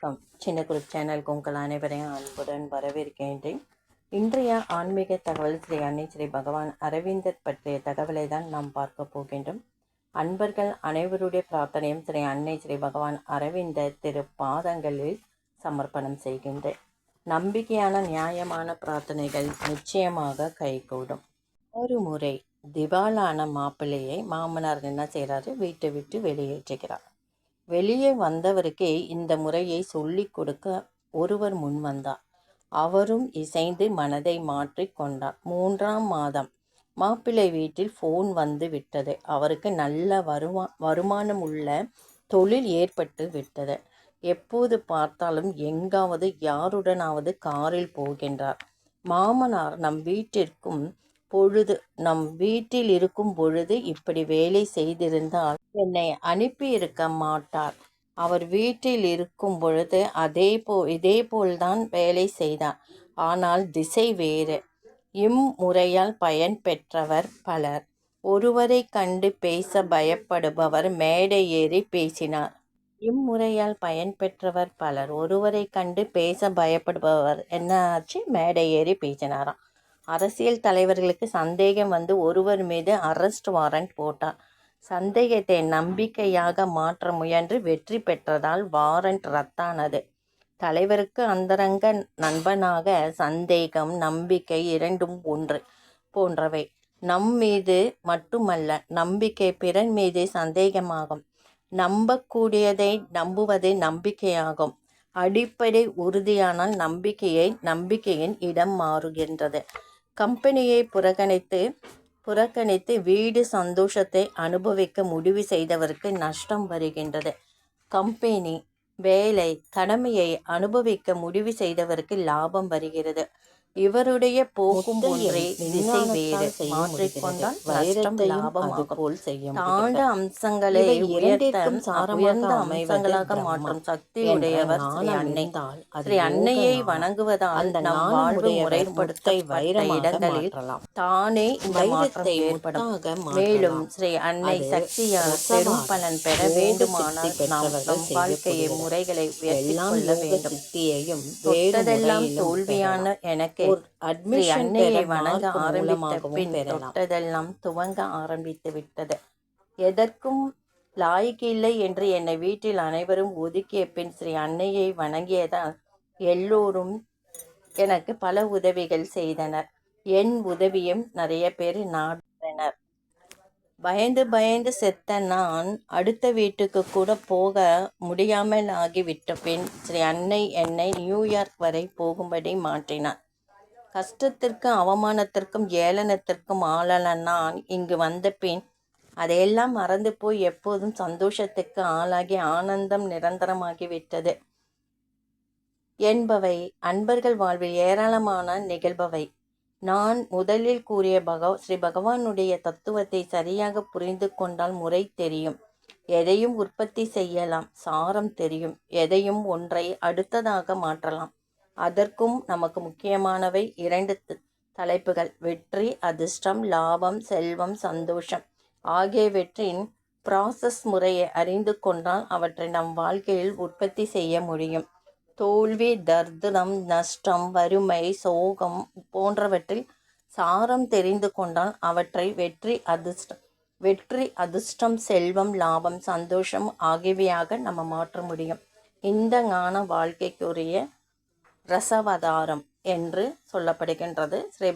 வணக்கம். சின்ன குரூப் சேனலுக்கு உங்கள் அனைவரையும் அன்புடன் வரவேற்கின்றேன். இன்றைய ஆன்மீக தகவல் ஸ்ரீ அன்னை ஸ்ரீ பகவான் அரவிந்தர் பற்றிய தகவலை தான் நாம் பார்க்க போகின்றோம். அன்பர்கள் அனைவருடைய பிரார்த்தனையும் ஸ்ரீ அன்னை ஸ்ரீ பகவான் அரவிந்தர் திரு பாதங்களில் சமர்ப்பணம் செய்கின்றேன். நம்பிக்கையான நியாயமான பிரார்த்தனைகள் நிச்சயமாக கைகூடும். ஒரு முறை திவாலான மாப்பிள்ளையை மாமனார் என்ன செய்கிறாரு வீட்டை விட்டு வெளியேற்றுகிறார். வெளியே வந்தவருக்கே இந்த முறையை சொல்லிக் கொடுக்க ஒருவர் முன் வந்தார் அவரும் இசைந்து மனதை மாற்றி கொண்டார். மூன்றாம் மாதம். மாப்பிள்ளை வீட்டில் ஃபோன் வந்து விட்டது. அவருக்கு நல்ல வருமா வருமானம் உள்ள தொழில் ஏற்பட்டு விட்டது. எப்போது பார்த்தாலும் எங்காவது யாருடனாவது காரில் போகின்றார். மாமனார் நம் வீட்டிற்கும் பொழுது நம் வீட்டில் இருக்கும் பொழுது இப்படி வேலை செய்திருந்தால் என்னை அனுப்பியிருக்க மாட்டார். அவர் வீட்டில் இருக்கும் பொழுது அதே போ இதே போல்தான் வேலை செய்தார். ஆனால் திசை வேறு. இம்முறையால் பயன் பெற்றவர் பலர். ஒருவரை கண்டு பேச பயப்படுபவர் மேடை ஏறி பேசினார். இம்முறையால் பயன் பெற்றவர் பலர். ஒருவரை கண்டு பேச பயப்படுபவர் என்ன ஆச்சு மேடை ஏறி பேசினாராம். அரசியல் தலைவர்களுக்கு சந்தேகம் வந்து ஒருவர் மீது அரெஸ்ட் வாரண்ட் போட்டார். சந்தேகத்தை நம்பிக்கையாக மாற்ற முயன்று வெற்றி பெற்றதால் வாரண்ட் ரத்தானது. தலைவருக்கு அந்தரங்க நண்பனாக சந்தேகம் நம்பிக்கை இரண்டும் ஒன்று போன்றவை. நம் மீது மட்டுமல்ல நம்பிக்கை பிறன் மீது சந்தேகமாகும். நம்பக்கூடியதை நம்புவது நம்பிக்கையாகும். அடிப்படை உறுதியானால் நம்பிக்கையை நம்பிக்கையின் இடம் மாறுகின்றது. கம்பெனியை புறக்கணித்து புறக்கணித்து வீடு சந்தோஷத்தை அனுபவிக்க முடிவு செய்தவருக்கு நஷ்டம் வருகின்றது. கம்பெனி வேலை கடமையை அனுபவிக்க முடிவு செய்தவருக்கு லாபம் வருகிறது. இவருடைய போக்கும் ஒன்றே திசை வேறு மாற்றிக்கொண்டால் நஷ்டம் லாபம் போல் செய்யும் தாண்ட அம்சங்களை உயர்த்த உயர்ந்த அம்சங்களாக மாற்றும் சக்தியுடையவர் ஸ்ரீ அன்னை. ஸ்ரீ அன்னையை வணங்குவதால் நம் வாழ்வு முறைப்படுத்த இடங்களில் தானே இந்த ஏற்படும். மேலும் ஸ்ரீ அன்னை சக்தியால் பெரும் பலன் பெற வேண்டுமானால் நாம் நம் வாழ்க்கையை முறைகளை உயர்த்தி கொள்ள வேண்டும். தோல்வியான எனக்கு அட்மிஷன் அன்னையை வணங்க ஆரம்பித்த பின் தொட்டதெல்லாம் துவங்க ஆரம்பித்து விட்டது. எதற்கும் லாய்க்கில்லை என்று என்னை வீட்டில் அனைவரும் ஒதுக்கிய பின் ஸ்ரீ அன்னையை வணங்கியதால் எல்லோரும் எனக்கு பல உதவிகள் செய்தனர். என் உதவியும் நிறைய பேர் நாடினர். பயந்து பயந்து செத்த நான் அடுத்த வீட்டுக்கு கூட போக முடியாமல் ஆகிவிட்ட பின் ஸ்ரீ அன்னை என்னை நியூயார்க் வரை போகும்படி மாற்றினார். கஷ்டத்திற்கும் அவமானத்திற்கும் ஏளனத்திற்கும் ஆளான நான் இங்கு வந்த பின் அதையெல்லாம் மறந்து போய் எப்போதும் சந்தோஷத்துக்கு ஆளாகி ஆனந்தம் நிரந்தரமாகிவிட்டது. என்பவை அன்பர்கள் வாழ்வில் ஏராளமான நிகழ்பவை. நான் முதலில் கூறிய பகவ ஸ்ரீ பகவானுடைய தத்துவத்தை சரியாக புரிந்து கொண்டால் முறை தெரியும். எதையும் உற்பத்தி செய்யலாம் சாரம் தெரியும். எதையும் ஒன்றை அடுத்ததாக மாற்றலாம். அதற்கும் நமக்கு முக்கியமானவை இரண்டு தலைப்புகள். வெற்றி அதிர்ஷ்டம் லாபம் செல்வம் சந்தோஷம். ஆகியவற்றின் ப்ராசஸ் முறையை அறிந்து கொண்டால் அவற்றை நம் வாழ்க்கையில் உற்பத்தி செய்ய முடியும். தோல்வி தர்தனம் நஷ்டம் வறுமை சோகம் போன்றவற்றில் சாரம் தெரிந்து கொண்டால் அவற்றை வெற்றி அதிர்ஷ்டம் வெற்றி அதிர்ஷ்டம் செல்வம் லாபம் சந்தோஷம் ஆகியவையாக நம்ம மாற்ற முடியும். இந்த ஞான வாழ்க்கைக்குரிய ரசவதாரம் என்று சொல்லப்படுகின்றது. ஸ்ரீ